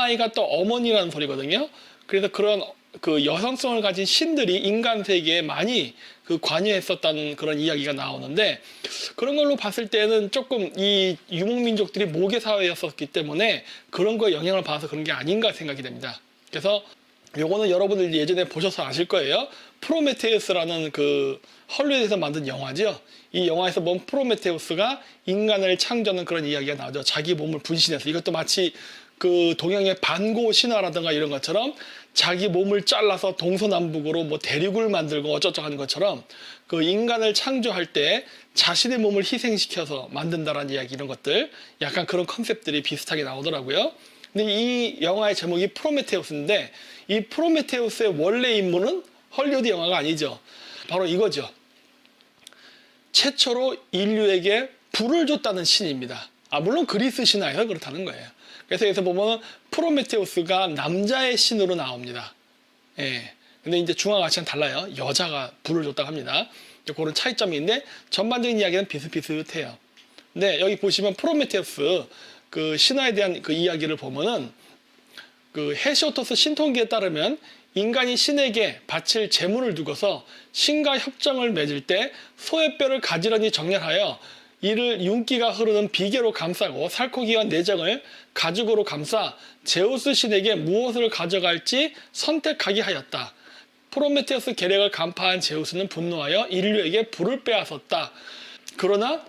엄마이가 또 어머니라는 소리거든요. 그래서 그런 그 여성성을 가진 신들이 인간 세계에 많이 그 관여했었다는 그런 이야기가 나오는데 그런 걸로 봤을 때는 조금 이 유목민족들이 모계 사회였었기 때문에 그런 거에 영향을 받아서 그런 게 아닌가 생각이 됩니다. 그래서 요거는 여러분들 예전에 보셔서 아실 거예요. 프로메테우스라는 그 헐리우드에서 만든 영화죠. 이 영화에서 보면 프로메테우스가 인간을 창조하는 그런 이야기가 나오죠. 자기 몸을 분신해서 이것도 마치 그 동양의 반고 신화라든가 이런 것처럼 자기 몸을 잘라서 동서남북으로 뭐 대륙을 만들고 어쩌고 하는 것처럼 그 인간을 창조할 때 자신의 몸을 희생시켜서 만든다라는 이야기 이런 것들 약간 그런 컨셉들이 비슷하게 나오더라고요. 근데 이 영화의 제목이 프로메테우스인데 이 프로메테우스의 원래 인물은 헐리우드 영화가 아니죠. 바로 이거죠. 최초로 인류에게 불을 줬다는 신입니다. 아, 물론 그리스 신화에서 그렇다는 거예요. 그래서 여기서 보면 프로메테우스가 남자의 신으로 나옵니다. 예. 근데 이제 가치는 달라요. 여자가 불을 줬다고 합니다. 그런 차이점이 있는데 전반적인 이야기는 비슷비슷해요. 근데 여기 보시면 프로메테우스 그 신화에 대한 그 이야기를 보면은 그 헤시오토스 신통기에 따르면 인간이 신에게 바칠 재물을 두고서 신과 협정을 맺을 때 소의 뼈를 가지런히 정렬하여 이를 윤기가 흐르는 비계로 감싸고 살코기와 내정을 가죽으로 감싸 제우스 신에게 무엇을 가져갈지 선택하게 하였다. 프로메테우스 계략을 간파한 제우스는 분노하여 인류에게 불을 빼앗았다. 그러나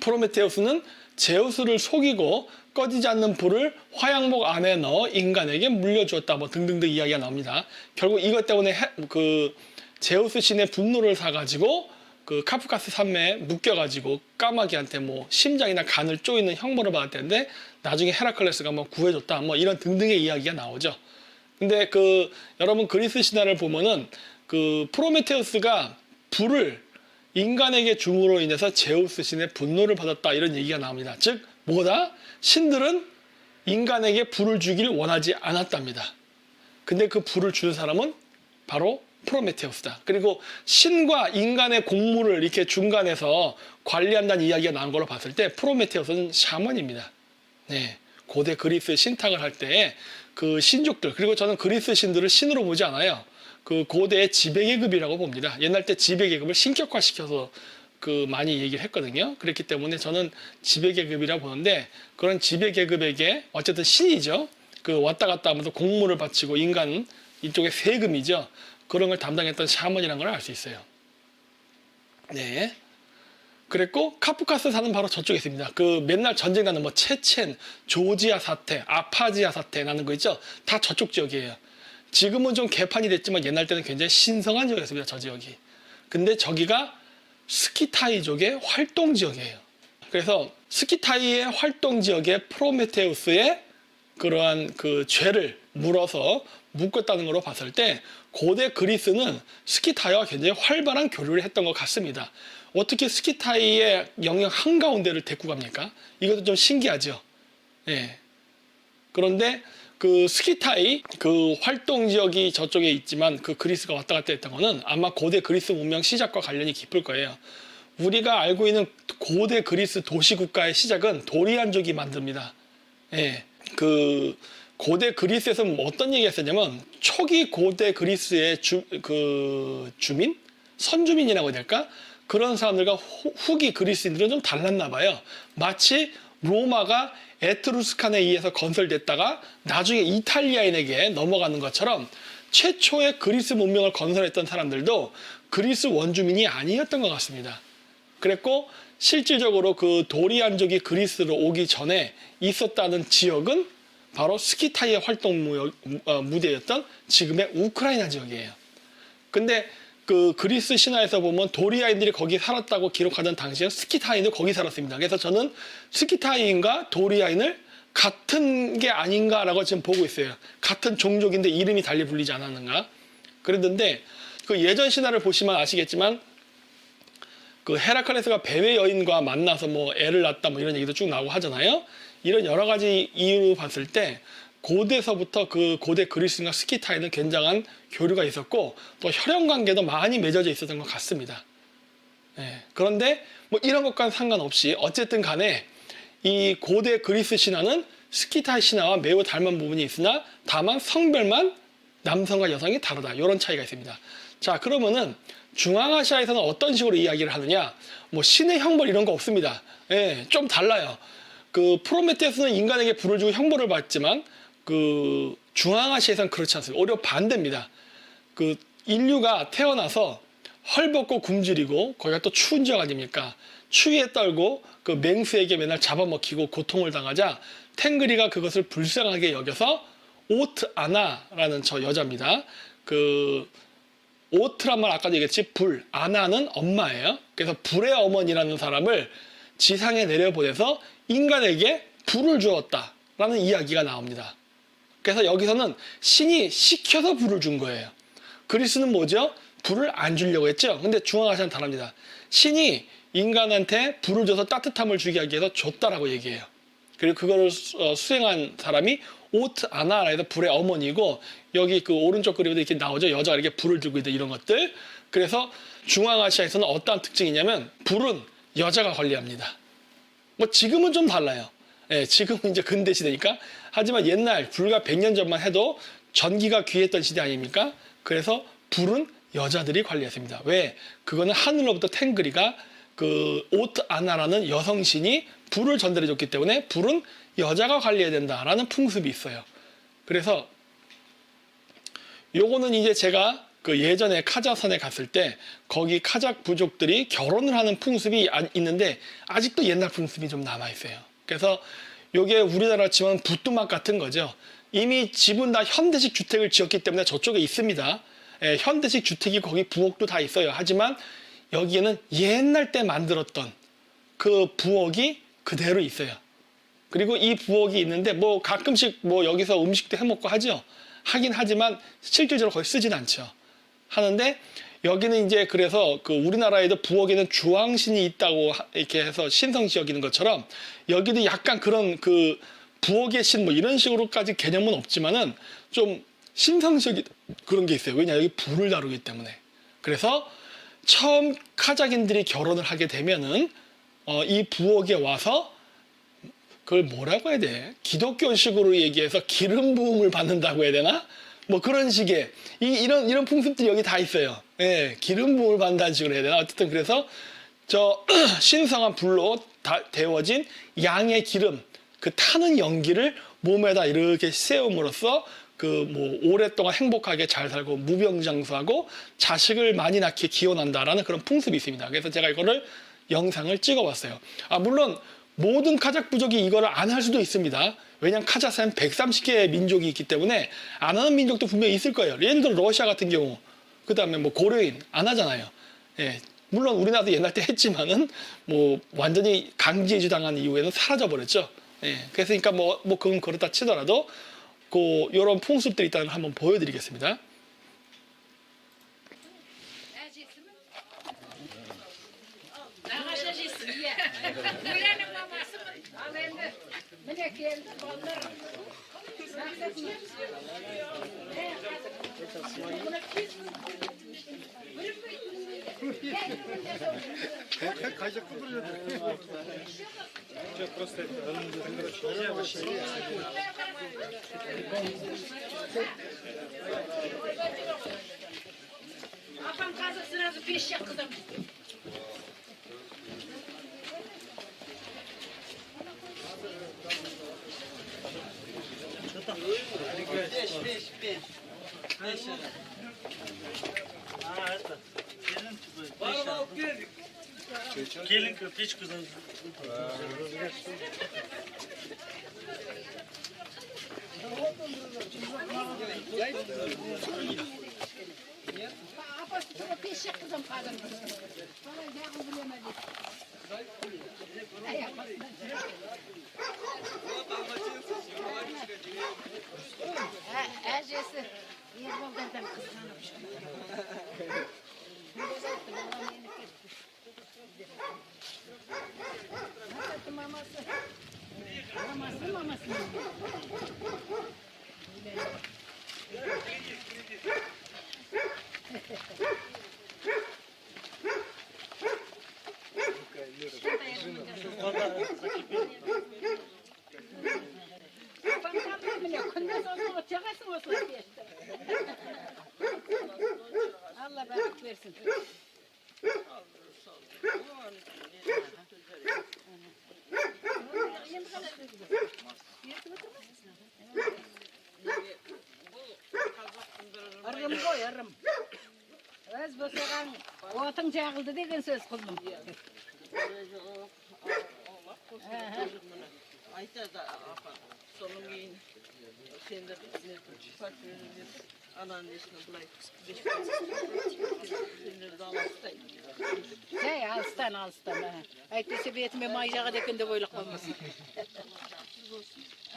프로메테우스는 제우스를 속이고 꺼지지 않는 불을 화양목 안에 넣어 인간에게 물려주었다. 뭐 등등등 이야기가 나옵니다. 결국 이것 때문에 해- 그 제우스 신의 분노를 사가지고 그 카프카스 산매에 묶여가지고 까마귀한테 뭐 심장이나 간을 쪼이는 형벌을 받았는데 나중에 헤라클레스가 뭐 구해줬다. 뭐 이런 등등의 이야기가 나오죠. 근데 그 여러분 그리스 신화를 보면은 그 프로메테우스가 불을 인간에게 줌으로 인해서 제우스 신의 분노를 받았다 이런 얘기가 나옵니다. 즉 뭐다? 신들은 인간에게 불을 주기를 원하지 않았답니다. 근데 그 불을 주는 사람은 바로 프로메테우스다. 그리고 신과 인간의 공무를 이렇게 중간에서 관리한다는 이야기가 나온 걸로 봤을 때 프로메테우스는 샤먼입니다. 네. 고대 그리스 신탁을 할 때 그 신족들 그리고 저는 그리스 신들을 신으로 보지 않아요. 그 고대의 지배계급이라고 봅니다. 옛날 때 지배계급을 신격화시켜서 그 많이 얘기를 했거든요. 그렇기 때문에 저는 지배계급이라고 보는데 그런 지배계급에게 어쨌든 신이죠. 그 왔다 갔다 하면서 공무를 바치고 인간 이쪽에 세금이죠. 그런 걸 담당했던 샤먼이라는 걸 알 수 있어요. 네. 그랬고 카프카스 사는 바로 저쪽에 있습니다. 그 맨날 전쟁 나는 뭐 체첸, 조지아 사태, 아파지아 사태 나는 거 있죠. 다 저쪽 지역이에요. 지금은 좀 개판이 됐지만 옛날 때는 굉장히 신성한 지역이었습니다. 저 지역이. 근데 저기가 스키타이족의 활동 지역이에요. 그래서 스키타이의 활동 지역에 프로메테우스의 그러한 그 죄를 물어서 묶었다는 걸로 봤을 때 고대 그리스는 스키타이와 굉장히 활발한 교류를 했던 것 같습니다. 어떻게 스키타이의 영역 한가운데를 데리고 갑니까? 이것도 좀 신기하죠. 예. 그런데 그 스키타이 그 활동 지역이 저쪽에 있지만 그 그리스가 왔다 갔다 했던 거는 아마 고대 그리스 문명 시작과 관련이 깊을 거예요. 우리가 알고 있는 고대 그리스 도시 국가의 시작은 도리안족이 만듭니다. 예. 그 고대 그리스에서 뭐 어떤 얘기가 있었냐면 초기 고대 그리스의 주, 그 주민? 선주민이라고 해야 될까? 그런 사람들과 후, 후기 그리스인들은 좀 달랐나 봐요. 마치 로마가 에트루스칸에 의해서 건설됐다가 나중에 이탈리아인에게 넘어가는 것처럼 최초의 그리스 문명을 건설했던 사람들도 그리스 원주민이 아니었던 것 같습니다. 그랬고 실질적으로 그 도리안족이 그리스로 오기 전에 있었다는 지역은 바로 스키타이의 활동 무- 어, 무대였던 지금의 우크라이나 지역이에요. 근데 그 그리스 신화에서 보면 도리아인들이 거기 살았다고 기록하던 당시에 스키타인도 거기 살았습니다. 그래서 저는 스키타인과 도리아인을 같은 게 아닌가라고 지금 보고 있어요. 같은 종족인데 이름이 달리 불리지 않았는가? 그랬는데 그 예전 신화를 보시면 아시겠지만 그 헤라클레스가 뱀의 여인과 만나서 뭐 애를 낳았다 뭐 이런 얘기도 쭉 나오고 하잖아요. 이런 여러 가지 이유로 봤을 때 고대서부터 그 고대 그리스인과 스키타이는 굉장한 교류가 있었고 또 혈연 관계도 많이 맺어져 있었던 것 같습니다. 예, 그런데 뭐 이런 것과는 상관없이 어쨌든 간에 이 고대 그리스 신화는 스키타 신화와 매우 닮은 부분이 있으나 다만 성별만 남성과 여성이 다르다. 이런 차이가 있습니다. 자, 그러면은 중앙아시아에서는 어떤 식으로 이야기를 하느냐? 뭐 신의 형벌 이런 거 없습니다. 예, 좀 달라요. 그 프로메테우스는 인간에게 불을 주고 형벌을 받지만 그 중앙아시아에서는 그렇지 않습니다. 오히려 반대입니다. 그 인류가 태어나서 헐벗고 굶주리고 거기가 또 추운 지역 아닙니까? 추위에 떨고 그 맹수에게 맨날 잡아먹히고 고통을 당하자 탱그리가 그것을 불쌍하게 여겨서 오트 아나라는 저 여자입니다. 그 오트란 말 아까도 얘기했지 불 아나는 엄마예요. 그래서 불의 어머니라는 사람을 지상에 내려보내서 인간에게 불을 주었다라는 이야기가 나옵니다. 그래서 여기서는 신이 시켜서 불을 준 거예요. 그리스는 뭐죠? 불을 안 주려고 했죠. 근데 중앙아시아는 다릅니다. 신이 인간한테 불을 줘서 따뜻함을 주게 하기 위해서 줬다라고 얘기해요. 그리고 그거를 수- 어, 수행한 사람이 오트 아나라 해서 불의 어머니고 여기 그 오른쪽 그림에도 이렇게 나오죠. 여자가 이렇게 불을 들고 있다 이런 것들. 그래서 중앙아시아에서는 어떠한 특징이냐면 불은 여자가 관리합니다. 뭐 지금은 좀 달라요. 예, 지금은 이제 근대 시대니까. 하지만 옛날 불과 100년 전만 해도 전기가 귀했던 시대 아닙니까? 그래서 불은 여자들이 관리했습니다. 왜? 그거는 하늘로부터 탱그리가 그 오트 아나라는 여성신이 불을 전달해 줬기 때문에 불은 여자가 관리해야 된다라는 풍습이 있어요. 그래서 요거는 이제 제가 그 예전에 카자산에 갔을 때 거기 카작 부족들이 결혼을 하는 풍습이 아- 있는데 아직도 옛날 풍습이 좀 남아 있어요. 그래서 요게 우리나라 치면 부뚜막 같은 거죠. 이미 집은 다 현대식 주택을 지었기 때문에 저쪽에 있습니다. 예, 현대식 주택이 거기 부엌도 다 있어요. 하지만 여기에는 옛날 때 만들었던 그 부엌이 그대로 있어요. 그리고 이 부엌이 있는데 뭐 가끔씩 뭐 여기서 음식도 해 먹고 하죠. 하긴 하지만 실질적으로 거의 쓰진 않죠. 하는데 여기는 이제 그래서 그 우리나라에도 부엌에는 주황신이 있다고 하- 이렇게 해서 신성시 여기는 것처럼 여기도 약간 그런 그 부엌의 신 뭐 이런 식으로까지 개념은 없지만은 좀 신성시 여기 그런 게 있어요. 왜냐 여기 불을 다루기 때문에. 그래서 처음 카자긴들이 결혼을 하게 되면은 어, 이 부엌에 와서 그걸 뭐라고 해야 돼? 기독교식으로 얘기해서 기름 부음을 받는다고 해야 되나? 뭐 그런 식의 이, 이런 이런 풍습들이 여기 다 있어요. 예, 기름 부음을 받는다는 식으로 해야 되나? 어쨌든 그래서 저 신성한 불로 다 데워진 양의 기름 그 타는 연기를 몸에다 이렇게 세움으로써 그 뭐 오랫동안 행복하게 잘 살고 무병장수하고 자식을 많이 낳게 기원한다라는 그런 풍습이 있습니다. 그래서 제가 이거를 영상을 찍어봤어요. 아 물론 모든 카작 부족이 이거를 안 할 수도 있습니다. 왜냐하면 카자흐스탄 130개의 민족이 있기 때문에 안 하는 민족도 분명히 있을 거예요. 예를 들어 러시아 같은 경우 그 다음에 뭐 고려인 안 하잖아요. 예. 물론 우리나라도 옛날 때 했지만은 뭐 완전히 강제이주 당한 이후에는 사라져 버렸죠. 예. 그래서 그러니까 뭐, 뭐 그건 그렇다 치더라도 그 이런 풍습들이 걸 한번 보여드리겠습니다. Mene geldi ballar. Апам қазір сразу пеш Beş, beş, beş. Beş Bana bak gel. Gelin köpeç kızın. Ya, apa, peşe kızım kadın. Maması maması. Allah bereket versin. Arım koy arım. ырым ғой ырым өз босаған отың жағылды деген сөз құлым айтады апа содан кейін сендер Alanın yaşına bulayıp beş Hey alstan alstan. Ayette sebiyetime mayjağa dekinde boyluk olmasın.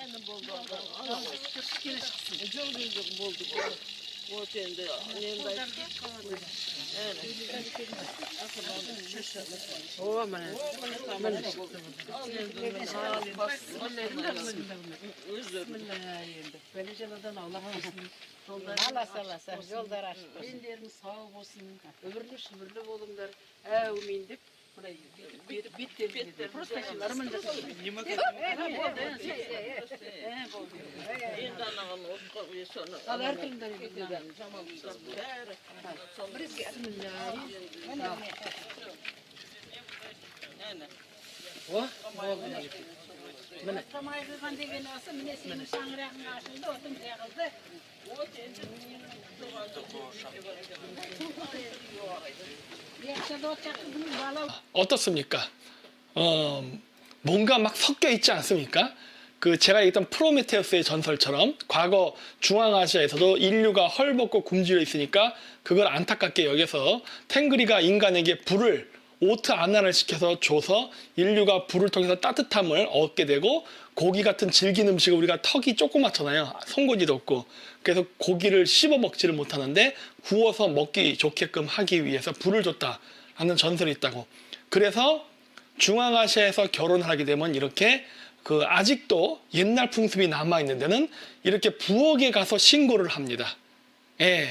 Annem boldu. Allah şükür gelişsin. Çok güzel boldu. Muhtemde annem de. O ama. Ben de Belecenadan Allah'a Allah sallah sağ yollar açtı. Ellerimiz sağ olsun. Ömürlü şümürlü olumlar. Ev mindip Oh, oldu. Mene. Tamam, ben de gene olsa mene senin şangırağın karşında otum yağıldı. O kendi 어떻습니까? 어, 뭔가 막 섞여 있지 않습니까? 그 제가 얘기했던 프로메테우스의 전설처럼 과거 중앙아시아에서도 인류가 헐벗고 굶주려 있으니까 그걸 안타깝게 여겨서 탱그리가 인간에게 불을 오트 아나를 시켜서 줘서 인류가 불을 통해서 따뜻함을 얻게 되고 고기 같은 질긴 음식을 우리가 턱이 조그맣잖아요. 송곳니도 없고. 그래서 고기를 씹어 먹지를 못하는데 구워서 먹기 좋게끔 하기 위해서 불을 줬다라는 전설이 있다고. 그래서 중앙아시아에서 결혼을 하게 되면 이렇게 그 아직도 옛날 풍습이 남아 있는 데는 이렇게 부엌에 가서 신고를 합니다. 예.